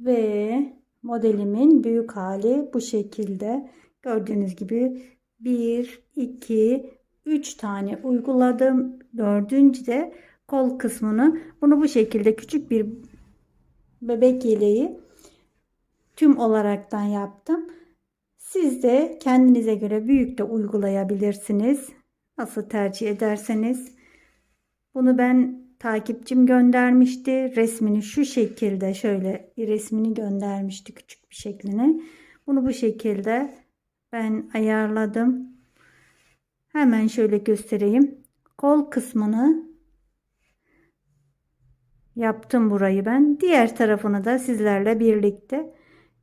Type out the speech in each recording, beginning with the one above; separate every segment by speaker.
Speaker 1: Ve modelimin büyük hali bu şekilde. Gördüğünüz gibi 1, 2, 3 tane uyguladım. Dördüncü de kol kısmını bunu bu şekilde küçük bir bebek yeleği tüm olaraktan yaptım. Siz de kendinize göre büyük de uygulayabilirsiniz. Nasıl tercih ederseniz. Bunu ben takipçim göndermişti. Resmini şu şekilde şöyle resmini göndermişti küçük bir şeklini. Bunu bu şekilde ben ayarladım. Hemen şöyle göstereyim. Kol kısmını yaptım burayı ben. Diğer tarafını da sizlerle birlikte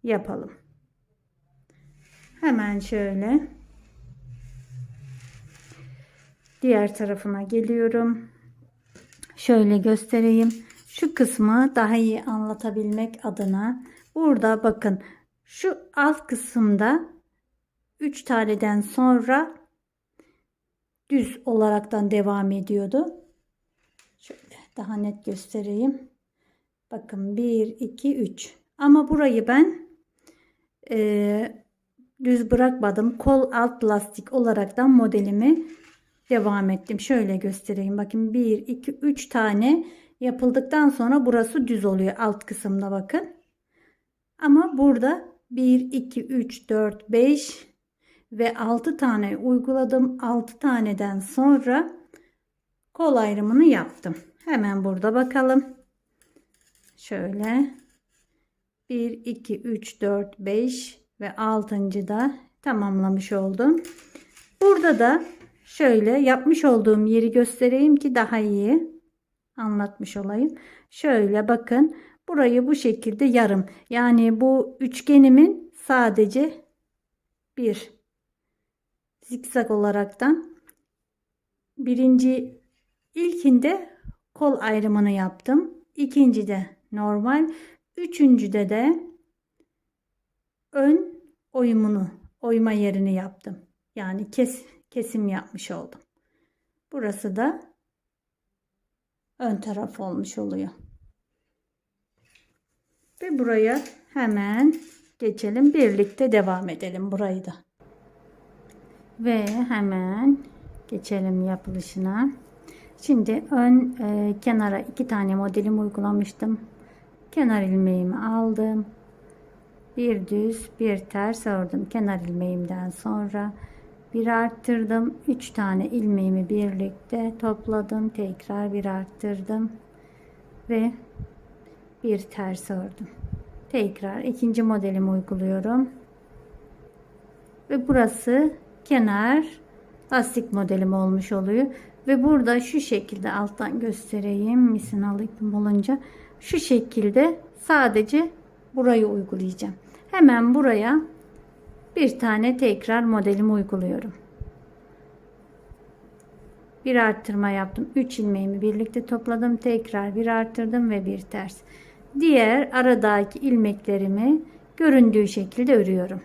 Speaker 1: yapalım. Hemen şöyle diğer tarafına geliyorum. Şöyle göstereyim. Şu kısmı daha iyi anlatabilmek adına burada bakın şu alt kısımda 3 taneden sonra düz olaraktan devam ediyordu. Şöyle daha net göstereyim. Bakın 1 2 3. Ama burayı ben e, düz bırakmadım. Kol alt lastik olaraktan modelimi devam ettim. Şöyle göstereyim. Bakın 1 2 3 tane yapıldıktan sonra burası düz oluyor alt kısımda bakın. Ama burada 1 2 3 4 5 ve 6 tane uyguladım. 6 taneden sonra kol ayrımını yaptım. Hemen burada bakalım. Şöyle 1 2 3 4 5 ve 6. da tamamlamış oldum. Burada da şöyle yapmış olduğum yeri göstereyim ki daha iyi anlatmış olayım. Şöyle bakın burayı bu şekilde yarım yani bu üçgenimin sadece bir zikzak olaraktan birinci ilkinde kol ayrımını yaptım. İkincide normal. Üçüncüde de ön oyumunu, oyma yerini yaptım. Yani kes, kesim yapmış oldum. Burası da ön taraf olmuş oluyor. Ve buraya hemen geçelim. Birlikte devam edelim burayı da. Ve hemen geçelim yapılışına. Şimdi ön e, kenara iki tane modelim uygulamıştım. Kenar ilmeğimi aldım. Bir düz bir ters ördüm. Kenar ilmeğimden sonra bir arttırdım. Üç tane ilmeğimi birlikte topladım. Tekrar bir arttırdım. Ve bir ters ördüm. Tekrar ikinci modelimi uyguluyorum. Ve burası kenar lastik modelim olmuş oluyor. Ve burada şu şekilde alttan göstereyim. Misin alıp olunca şu şekilde sadece burayı uygulayacağım. Hemen buraya bir tane tekrar modelimi uyguluyorum. Bir arttırma yaptım. 3 ilmeğimi birlikte topladım. Tekrar bir arttırdım ve bir ters. Diğer aradaki ilmeklerimi göründüğü şekilde örüyorum.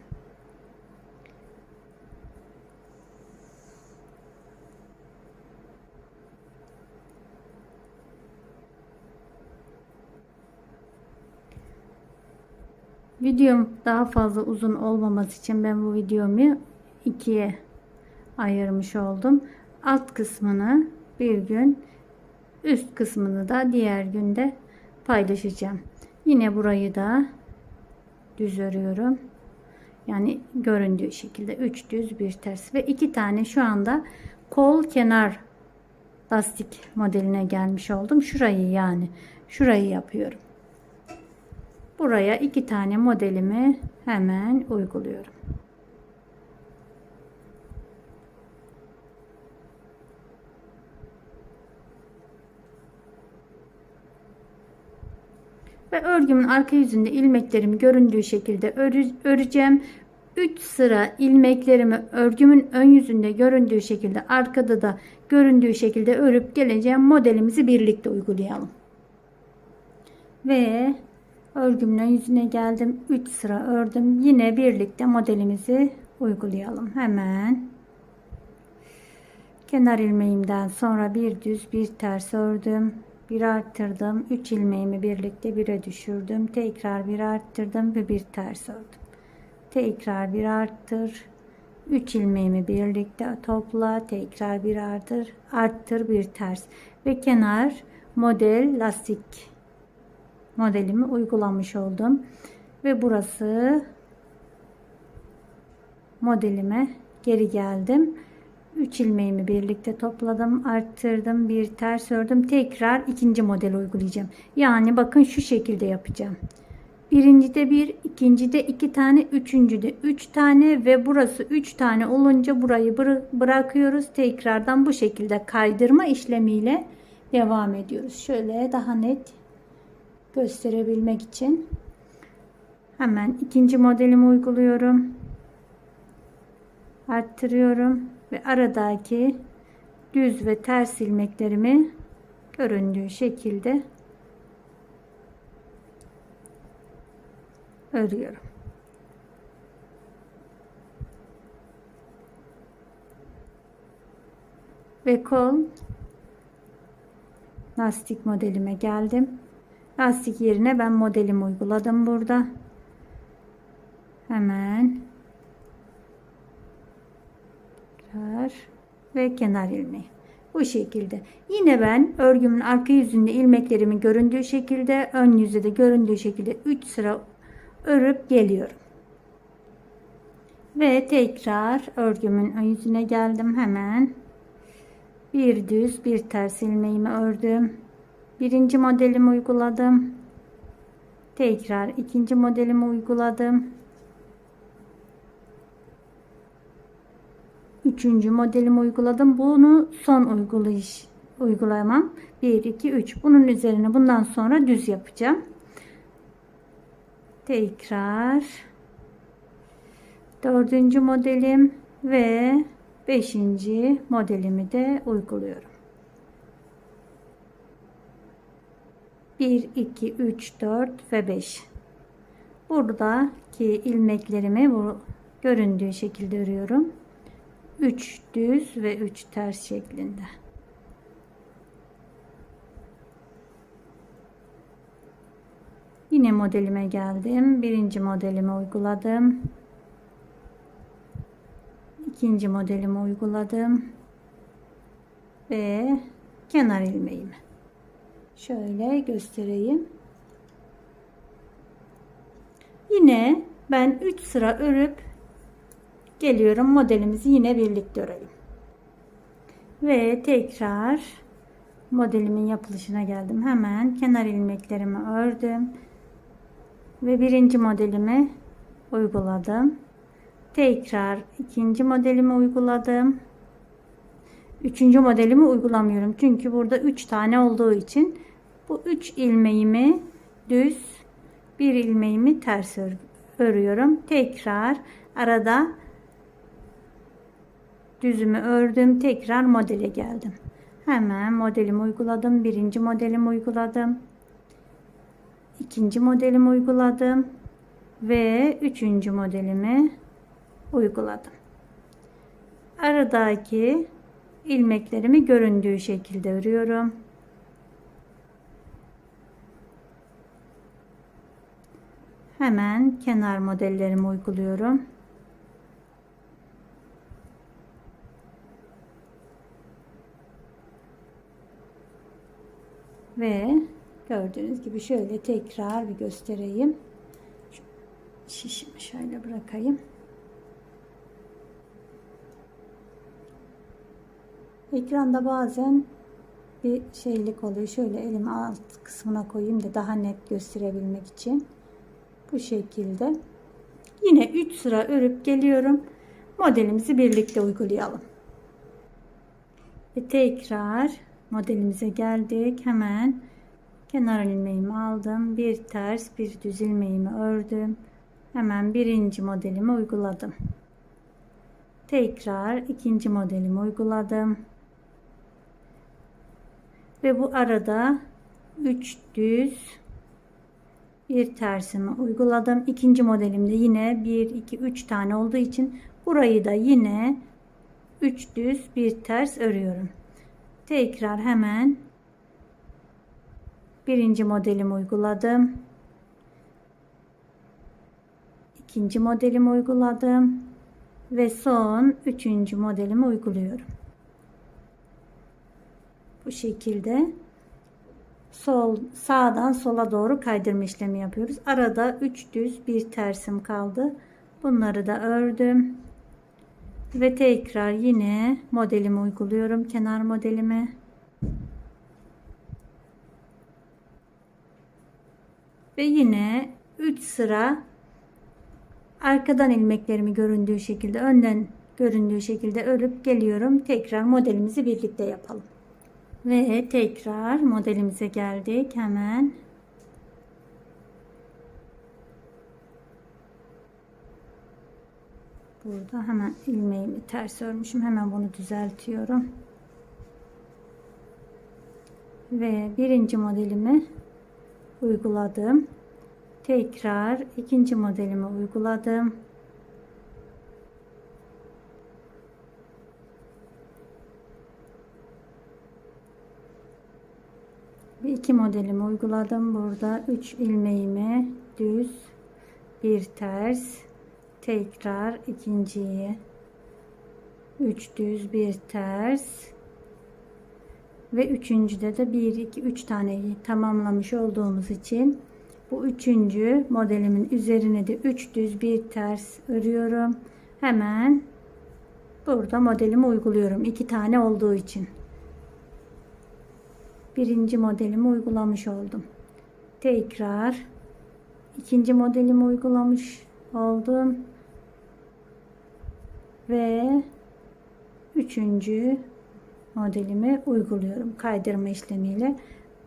Speaker 1: Videom daha fazla uzun olmaması için ben bu videomu ikiye ayırmış oldum. Alt kısmını bir gün, üst kısmını da diğer günde paylaşacağım. Yine burayı da düz örüyorum. Yani göründüğü şekilde 3 düz bir ters ve iki tane şu anda kol kenar lastik modeline gelmiş oldum. Şurayı yani şurayı yapıyorum. Buraya iki tane modelimi hemen uyguluyorum. Ve örgümün arka yüzünde ilmeklerimi göründüğü şekilde öreceğim. 3 sıra ilmeklerimi örgümün ön yüzünde göründüğü şekilde arkada da göründüğü şekilde örüp geleceğim modelimizi birlikte uygulayalım. Ve örgümün yüzüne geldim 3 sıra ördüm. Yine birlikte modelimizi uygulayalım. Hemen kenar ilmeğimden sonra bir düz bir ters ördüm. Bir arttırdım 3 ilmeğimi birlikte 1'e düşürdüm. Tekrar bir arttırdım ve bir ters ördüm. Tekrar bir arttır 3 ilmeğimi birlikte topla. Tekrar bir arttır arttır bir ters. Ve kenar model lastik modelimi uygulamış oldum. Ve burası modelime geri geldim. 3 ilmeğimi birlikte topladım arttırdım bir ters ördüm. Tekrar ikinci model uygulayacağım. Yani bakın şu şekilde yapacağım. Birincide bir ikincide iki tane üçüncüde üç tane ve burası üç tane olunca burayı bıra- bırakıyoruz. Tekrardan bu şekilde kaydırma işlemiyle devam ediyoruz. Şöyle daha net gösterebilmek için hemen ikinci modelimi uyguluyorum arttırıyorum ve aradaki düz ve ters ilmeklerimi göründüğü şekilde örüyorum. Ve kol lastik modelime geldim. Lastik yerine ben modelimi uyguladım burada. Hemen ve kenar ilmeği. Bu şekilde. Yine ben örgümün arka yüzünde ilmeklerimin göründüğü şekilde ön yüzde de göründüğü şekilde 3 sıra örüp geliyorum. Ve tekrar örgümün ön yüzüne geldim hemen. Bir düz bir ters ilmeğimi ördüm. Birinci modelimi uyguladım. Tekrar ikinci modelimi uyguladım. Üçüncü modelimi uyguladım. Bunu son uygulayış uygulamam. 1 2 3. Bunun üzerine bundan sonra düz yapacağım. Tekrar dördüncü modelim ve beşinci modelimi de uyguluyorum. 1 2 3 4 ve 5. Buradaki ilmeklerimi bu göründüğü şekilde örüyorum. 3 düz ve 3 ters şeklinde. Yine modelime geldim. Birinci modelimi uyguladım. İkinci modelimi uyguladım. Ve kenar ilmeğimi. Şöyle göstereyim. Yine ben 3 sıra örüp geliyorum modelimizi yine birlikte örelim. Ve tekrar modelimin yapılışına geldim. Hemen kenar ilmeklerimi ördüm. Ve birinci modelimi uyguladım. Tekrar ikinci modelimi uyguladım. Üçüncü modelimi uygulamıyorum. Çünkü burada üç tane olduğu için bu üç ilmeğimi düz bir ilmeğimi ters örüyorum. Tekrar arada düzümü ördüm. Tekrar modele geldim. Hemen modelimi uyguladım. Birinci modelimi uyguladım. ikinci modelimi uyguladım. Ve üçüncü modelimi uyguladım. Aradaki ilmeklerimi göründüğü şekilde örüyorum. Hemen kenar modellerimi uyguluyorum. Ve gördüğünüz gibi şöyle tekrar bir göstereyim. Şişimi şöyle bırakayım. Ekranda bazen bir şeylik oluyor. Şöyle elimi alt kısmına koyayım da daha net gösterebilmek için. Bu şekilde. Yine 3 sıra örüp geliyorum. Modelimizi birlikte uygulayalım. Ve tekrar modelimize geldik. Hemen kenar ilmeğimi aldım. Bir ters bir düz ilmeğimi ördüm. Hemen birinci modelimi uyguladım. Tekrar ikinci modelimi uyguladım. Ve bu arada 3 düz bir tersimi uyguladım. İkinci modelimde yine 1 2 3 tane olduğu için burayı da yine 3 düz bir ters örüyorum. Tekrar hemen Birinci modelimi uyguladım. İkinci modelimi uyguladım. Ve son üçüncü modelimi uyguluyorum. Bu şekilde sol sağdan sola doğru kaydırma işlemi yapıyoruz. Arada 3 düz bir tersim kaldı. Bunları da ördüm. Ve tekrar yine modelimi uyguluyorum. Kenar modelimi. Ve yine 3 sıra arkadan ilmeklerimi göründüğü şekilde önden göründüğü şekilde örüp geliyorum. Tekrar modelimizi birlikte yapalım. Ve tekrar modelimize geldik. Hemen Burada hemen ilmeğimi ters örmüşüm. Hemen bunu düzeltiyorum. Ve birinci modelimi uyguladım. Tekrar ikinci modelimi uyguladım. Ve iki modelimi uyguladım. Burada 3 ilmeğimi düz bir ters tekrar ikinciyi 3 düz bir ters ve üçüncüde de 1 2 3 taneyi tamamlamış olduğumuz için bu üçüncü modelimin üzerine de 3 düz bir ters örüyorum. Hemen burada modelimi uyguluyorum. 2 tane olduğu için. Birinci modelimi uygulamış oldum. Tekrar ikinci modelimi uygulamış oldum. Ve üçüncü modelimi uyguluyorum. Kaydırma işlemiyle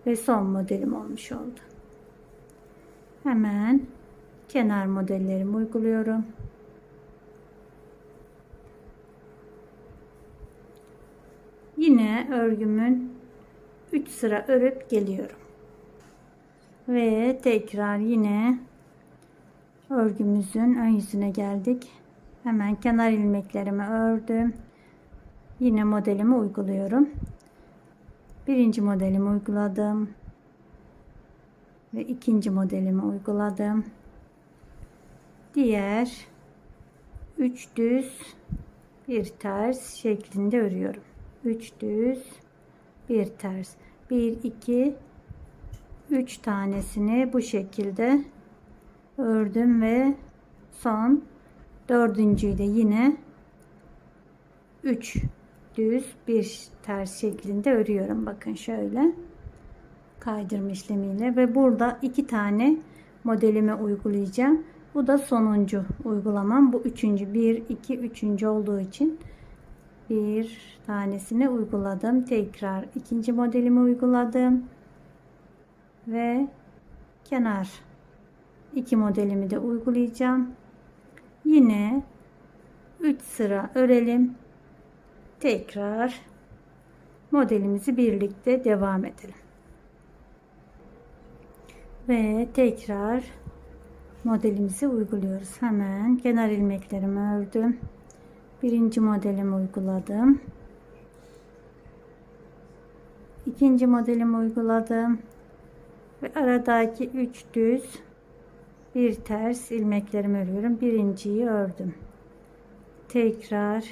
Speaker 1: ve son modelim olmuş oldu. Hemen kenar modellerimi uyguluyorum. Yine örgümün 3 sıra örüp geliyorum. Ve tekrar yine örgümüzün ön yüzüne geldik. Hemen kenar ilmeklerimi ördüm. Yine modelimi uyguluyorum. Birinci modelimi uyguladım ve ikinci modelimi uyguladım. Diğer 3 düz bir ters şeklinde örüyorum. 3 düz bir ters. 1 2 3 tanesini bu şekilde ördüm ve son dördüncüyü de yine 3 düz bir ters şeklinde örüyorum. Bakın şöyle kaydırma işlemiyle ve burada iki tane modelime uygulayacağım. Bu da sonuncu uygulamam. Bu üçüncü. Bir, iki, üçüncü olduğu için bir tanesini uyguladım. Tekrar ikinci modelimi uyguladım. Ve kenar iki modelimi de uygulayacağım. Yine 3 sıra örelim. Tekrar modelimizi birlikte devam edelim ve tekrar modelimizi uyguluyoruz. Hemen kenar ilmeklerimi ördüm. Birinci modelimi uyguladım. İkinci modelimi uyguladım. Ve aradaki 3 düz bir ters ilmeklerimi örüyorum. Birinciyi ördüm. Tekrar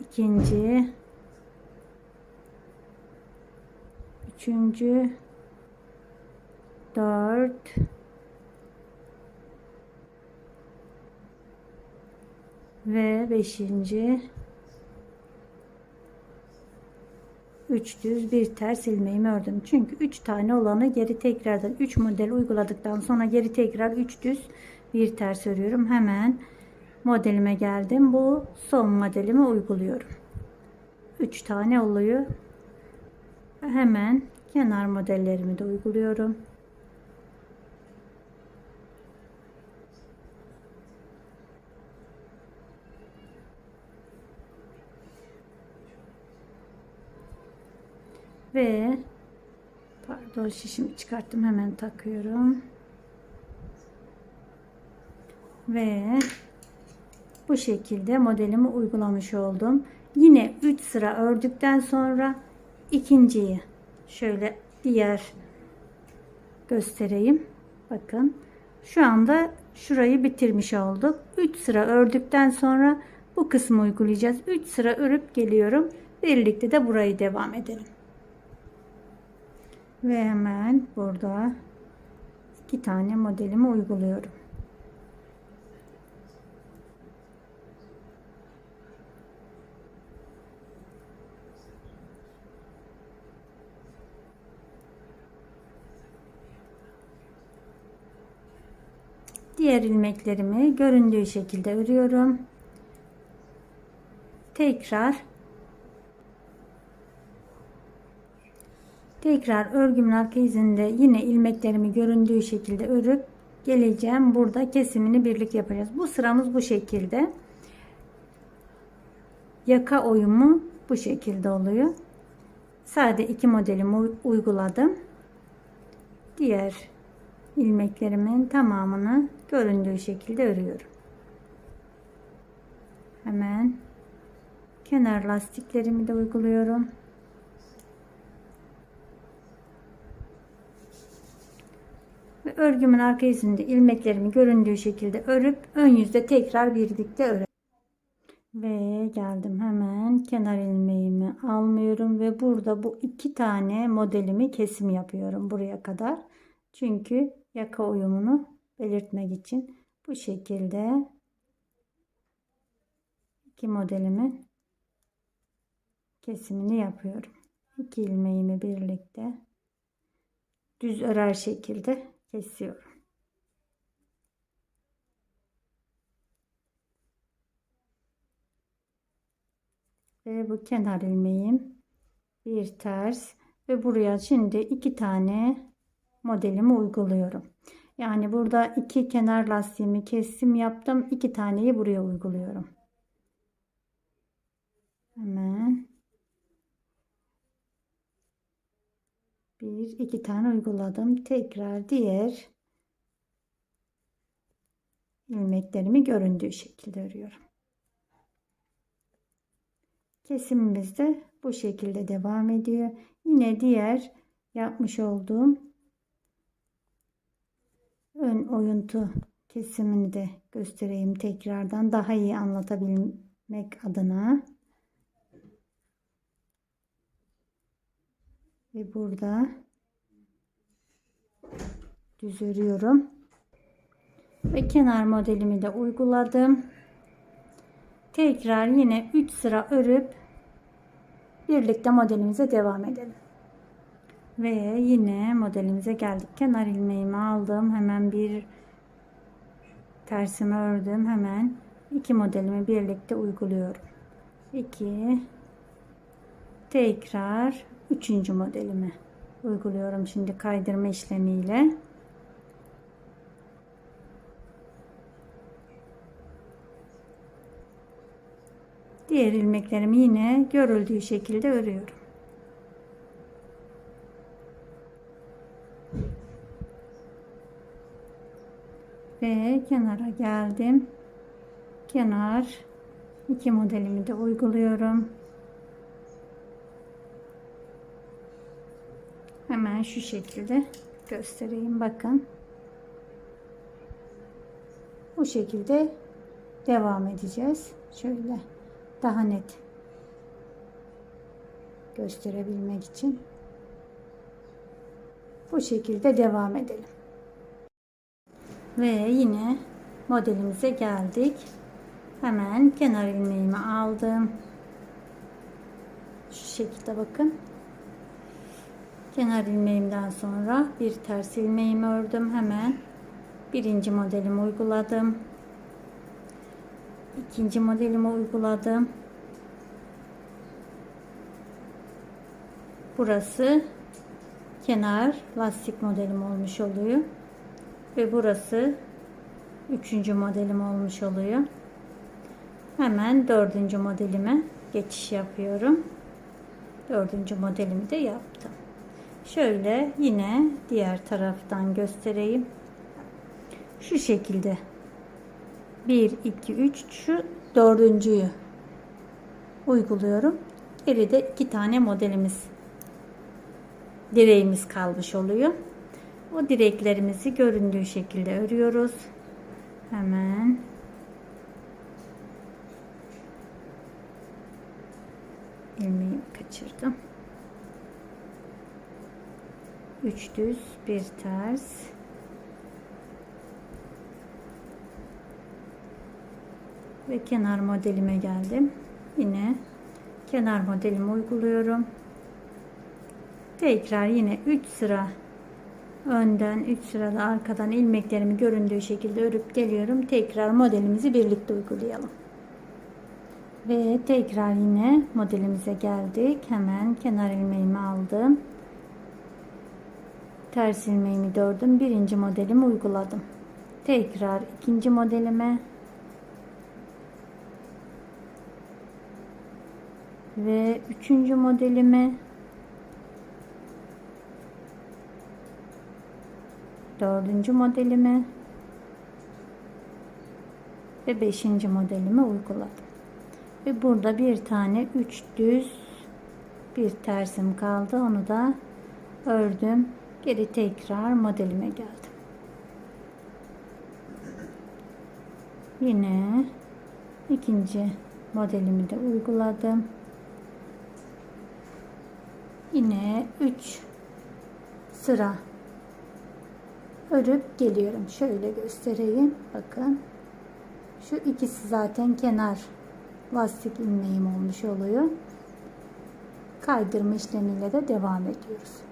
Speaker 1: ikinci üçüncü 4 ve 5. 3 düz bir ters ilmeğimi ördüm. Çünkü 3 tane olanı geri tekrardan 3 model uyguladıktan sonra geri tekrar 3 düz bir ters örüyorum. Hemen modelime geldim. Bu son modelimi uyguluyorum. 3 tane oluyor. Hemen kenar modellerimi de uyguluyorum. Ve pardon şişimi çıkarttım hemen takıyorum. Ve bu şekilde modelimi uygulamış oldum. Yine 3 sıra ördükten sonra ikinciyi şöyle diğer göstereyim. Bakın şu anda şurayı bitirmiş olduk. 3 sıra ördükten sonra bu kısmı uygulayacağız. 3 sıra örüp geliyorum. Birlikte de burayı devam edelim. Ve hemen burada iki tane modelimi uyguluyorum. Diğer ilmeklerimi göründüğü şekilde örüyorum. Tekrar Tekrar örgümün arka izinde yine ilmeklerimi göründüğü şekilde örüp geleceğim. Burada kesimini birlik yapacağız. Bu sıramız bu şekilde. Yaka oyumu bu şekilde oluyor. Sade iki modelimi uyguladım. Diğer ilmeklerimin tamamını göründüğü şekilde örüyorum. Hemen kenar lastiklerimi de uyguluyorum. Ve örgümün arka yüzünde ilmeklerimi göründüğü şekilde örüp ön yüzde tekrar birlikte örelim. Ve geldim hemen kenar ilmeğimi almıyorum ve burada bu iki tane modelimi kesim yapıyorum buraya kadar. Çünkü yaka uyumunu belirtmek için bu şekilde iki modelimin kesimini yapıyorum. İki ilmeğimi birlikte düz örer şekilde kesiyorum. Ve bu kenar ilmeğim bir ters ve buraya şimdi iki tane modelimi uyguluyorum. Yani burada iki kenar lastiğimi kesim yaptım. iki taneyi buraya uyguluyorum. Hemen bir iki tane uyguladım. Tekrar diğer ilmeklerimi göründüğü şekilde örüyorum. Kesimimiz de bu şekilde devam ediyor. Yine diğer yapmış olduğum ön oyuntu kesimini de göstereyim tekrardan daha iyi anlatabilmek adına. Ve burada düz örüyorum. Ve kenar modelimi de uyguladım. Tekrar yine 3 sıra örüp birlikte modelimize devam edelim. Ve yine modelimize geldik. Kenar ilmeğimi aldım. Hemen bir tersimi ördüm. Hemen iki modelimi birlikte uyguluyorum. 2 tekrar üçüncü modelimi uyguluyorum şimdi kaydırma işlemiyle. Diğer ilmeklerimi yine görüldüğü şekilde örüyorum. Ve kenara geldim. Kenar iki modelimi de uyguluyorum. Hemen şu şekilde göstereyim. Bakın. Bu şekilde devam edeceğiz. Şöyle daha net gösterebilmek için bu şekilde devam edelim. Ve yine modelimize geldik. Hemen kenar ilmeğimi aldım. Şu şekilde bakın. Kenar ilmeğimden sonra bir ters ilmeğimi ördüm. Hemen birinci modelimi uyguladım. ikinci modelimi uyguladım. Burası kenar lastik modelim olmuş oluyor. Ve burası üçüncü modelim olmuş oluyor. Hemen dördüncü modelime geçiş yapıyorum. Dördüncü modelimi de yaptım. Şöyle yine diğer taraftan göstereyim. Şu şekilde. 1, 2, 3 şu dördüncüyü uyguluyorum. Geride iki tane modelimiz direğimiz kalmış oluyor. O direklerimizi göründüğü şekilde örüyoruz. Hemen ilmeğimi kaçırdım. Üç düz, bir ters. Ve kenar modelime geldim. Yine kenar modelimi uyguluyorum. Tekrar yine 3 sıra önden 3 sırada arkadan ilmeklerimi göründüğü şekilde örüp geliyorum. Tekrar modelimizi birlikte uygulayalım. Ve tekrar yine modelimize geldik. Hemen kenar ilmeğimi aldım. Ters ilmeğimi dördüm. Birinci modelimi uyguladım. Tekrar ikinci modelime ve üçüncü modelime dördüncü modelime ve beşinci modelime uyguladım. Ve burada bir tane üç düz bir tersim kaldı. Onu da ördüm. Geri tekrar modelime geldim. Yine ikinci modelimi de uyguladım. Yine 3 sıra örüp geliyorum. Şöyle göstereyim. Bakın. Şu ikisi zaten kenar lastik ilmeğim olmuş oluyor. Kaydırma işlemiyle de devam ediyoruz.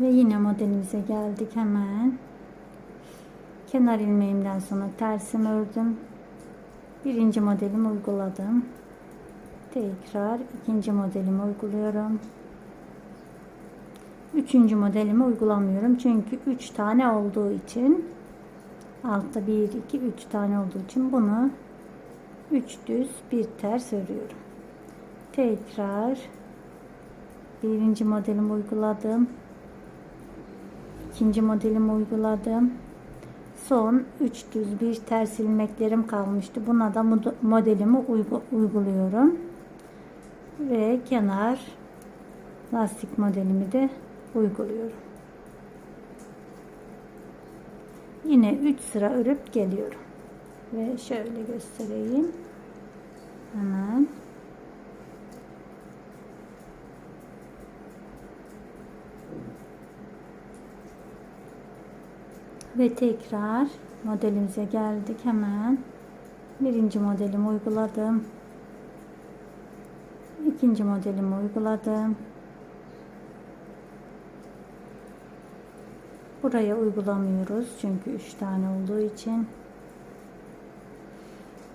Speaker 1: Ve yine modelimize geldik hemen. Kenar ilmeğimden sonra tersim ördüm. Birinci modelimi uyguladım. Tekrar ikinci modelimi uyguluyorum. Üçüncü modelimi uygulamıyorum. Çünkü üç tane olduğu için altta bir, iki, üç tane olduğu için bunu üç düz bir ters örüyorum. Tekrar birinci modelimi uyguladım. İkinci modelimi uyguladım. Son 3 düz bir ters ilmeklerim kalmıştı. Buna da modelimi uyguluyorum ve kenar lastik modelimi de uyguluyorum. Yine 3 sıra örüp geliyorum. Ve şöyle göstereyim. Hemen. Ve tekrar modelimize geldik hemen. Birinci modelimi uyguladım ikinci modelimi uyguladım. Buraya uygulamıyoruz çünkü 3 tane olduğu için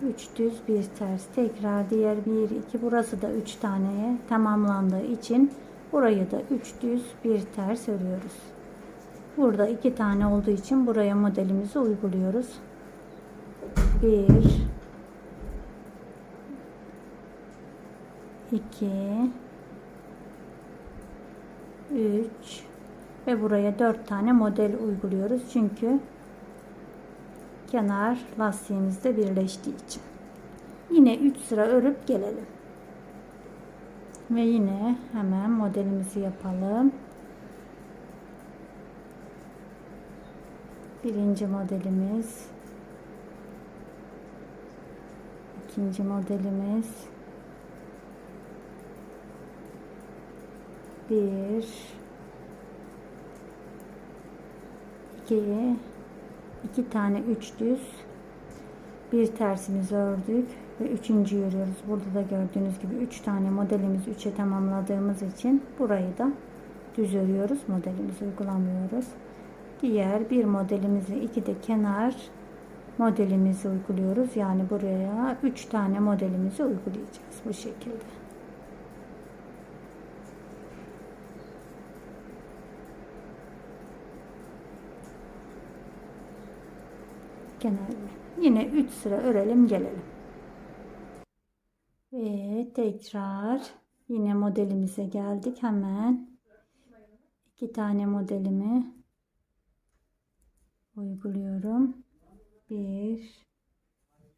Speaker 1: 3 düz bir ters tekrar diğer 1 2 burası da 3 taneye tamamlandığı için burayı da 3 düz bir ters örüyoruz. Burada 2 tane olduğu için buraya modelimizi uyguluyoruz. 1 2 3 ve buraya 4 tane model uyguluyoruz. Çünkü kenar lastiğimizde birleştiği için. Yine 3 sıra örüp gelelim. Ve yine hemen modelimizi yapalım. Birinci modelimiz. ikinci modelimiz. bir iki iki tane üç düz bir tersimizi ördük ve üçüncü örüyoruz. Burada da gördüğünüz gibi üç tane modelimizi üçe tamamladığımız için burayı da düz örüyoruz. Modelimizi uygulamıyoruz. Diğer bir modelimizi iki de kenar modelimizi uyguluyoruz. Yani buraya üç tane modelimizi uygulayacağız bu şekilde. kenarını. Yine 3 sıra örelim gelelim. Ve tekrar yine modelimize geldik. Hemen iki tane modelimi uyguluyorum. 1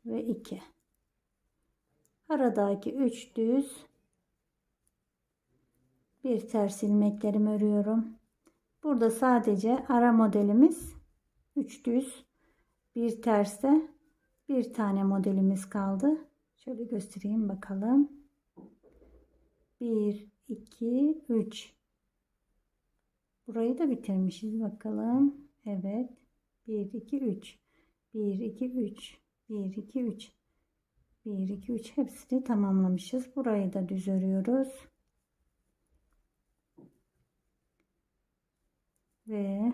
Speaker 1: ve 2. Aradaki 3 düz bir ters ilmeklerimi örüyorum. Burada sadece ara modelimiz 3 düz, bir terste bir tane modelimiz kaldı. Şöyle göstereyim bakalım. 1, 2, 3. Burayı da bitirmişiz bakalım. Evet. 1, 2, 3. 1, 2, 3. 1, 2, 3. 1, 2, 3 hepsini tamamlamışız. Burayı da düz örüyoruz. Ve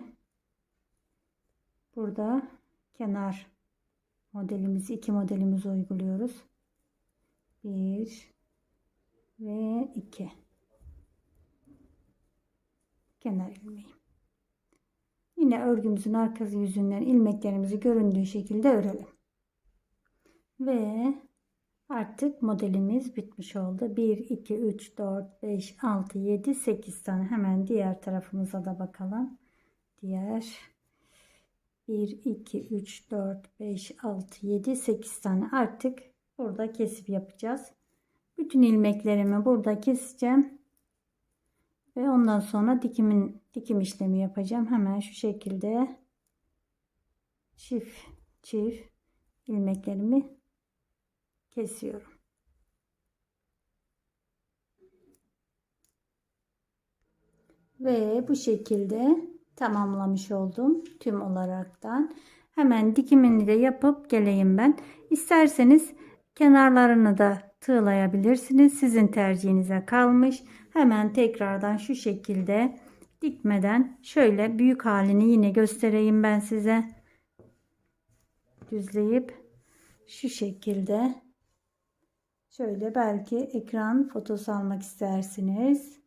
Speaker 1: burada kenar modelimizi iki modelimizi uyguluyoruz. 1 ve 2 kenar ilmeği. Yine örgümüzün arkası yüzünden ilmeklerimizi göründüğü şekilde örelim. Ve artık modelimiz bitmiş oldu. 1, 2, 3, 4, 5, 6, 7, 8 tane. Hemen diğer tarafımıza da bakalım. Diğer 1, 2, 3, 4, 5, 6, 7, 8 tane. Artık burada kesip yapacağız. Bütün ilmeklerimi burada keseceğim. Ve ondan sonra dikimin dikim işlemi yapacağım. Hemen şu şekilde çift çift ilmeklerimi kesiyorum. Ve bu şekilde tamamlamış oldum tüm olaraktan. Hemen dikimini de yapıp geleyim ben. İsterseniz kenarlarını da tığlayabilirsiniz. Sizin tercihinize kalmış. Hemen tekrardan şu şekilde dikmeden şöyle büyük halini yine göstereyim ben size. Düzleyip şu şekilde şöyle belki ekran fotosu almak istersiniz.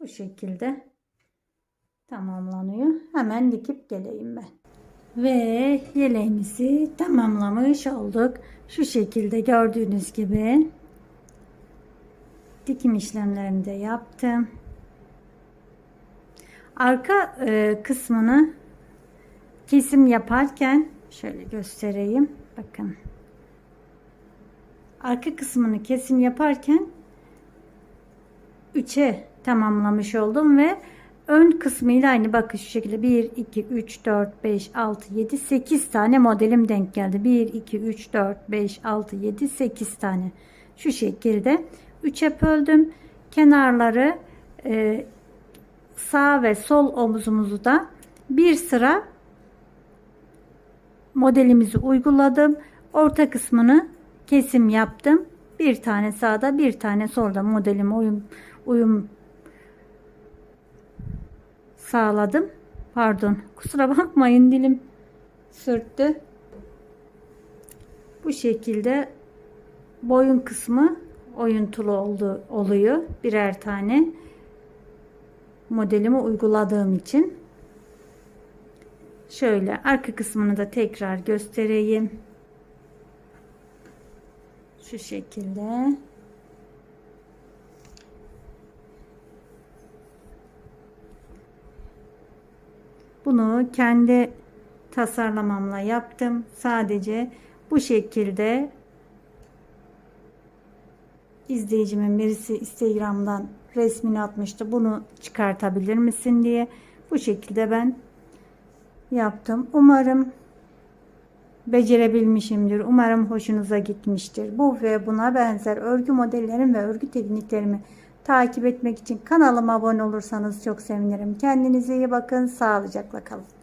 Speaker 1: Bu şekilde tamamlanıyor. Hemen dikip geleyim ben. Ve yeleğimizi tamamlamış olduk. Şu şekilde gördüğünüz gibi dikim işlemlerini de yaptım. Arka e, kısmını kesim yaparken şöyle göstereyim. Bakın. Arka kısmını kesim yaparken 3'e tamamlamış oldum ve ön kısmıyla aynı. Bakın şu şekilde. 1 2 3 4 5 6 7 8 tane modelim denk geldi. 1 2 3 4 5 6 7 8 tane. Şu şekilde 3'e böldüm. Kenarları e, sağ ve sol omuzumuzu da bir sıra modelimizi uyguladım. Orta kısmını kesim yaptım. Bir tane sağda bir tane solda modelime uyum uyum sağladım. Pardon. Kusura bakmayın dilim sürttü. Bu şekilde boyun kısmı oyuntulu oldu, oluyor. Birer tane modelimi uyguladığım için. Şöyle arka kısmını da tekrar göstereyim. Şu şekilde. Bunu kendi tasarlamamla yaptım. Sadece bu şekilde izleyicimin birisi Instagram'dan resmini atmıştı. Bunu çıkartabilir misin diye. Bu şekilde ben yaptım. Umarım becerebilmişimdir. Umarım hoşunuza gitmiştir. Bu ve buna benzer örgü modellerim ve örgü tekniklerimi takip etmek için kanalıma abone olursanız çok sevinirim. Kendinize iyi bakın. Sağlıcakla kalın.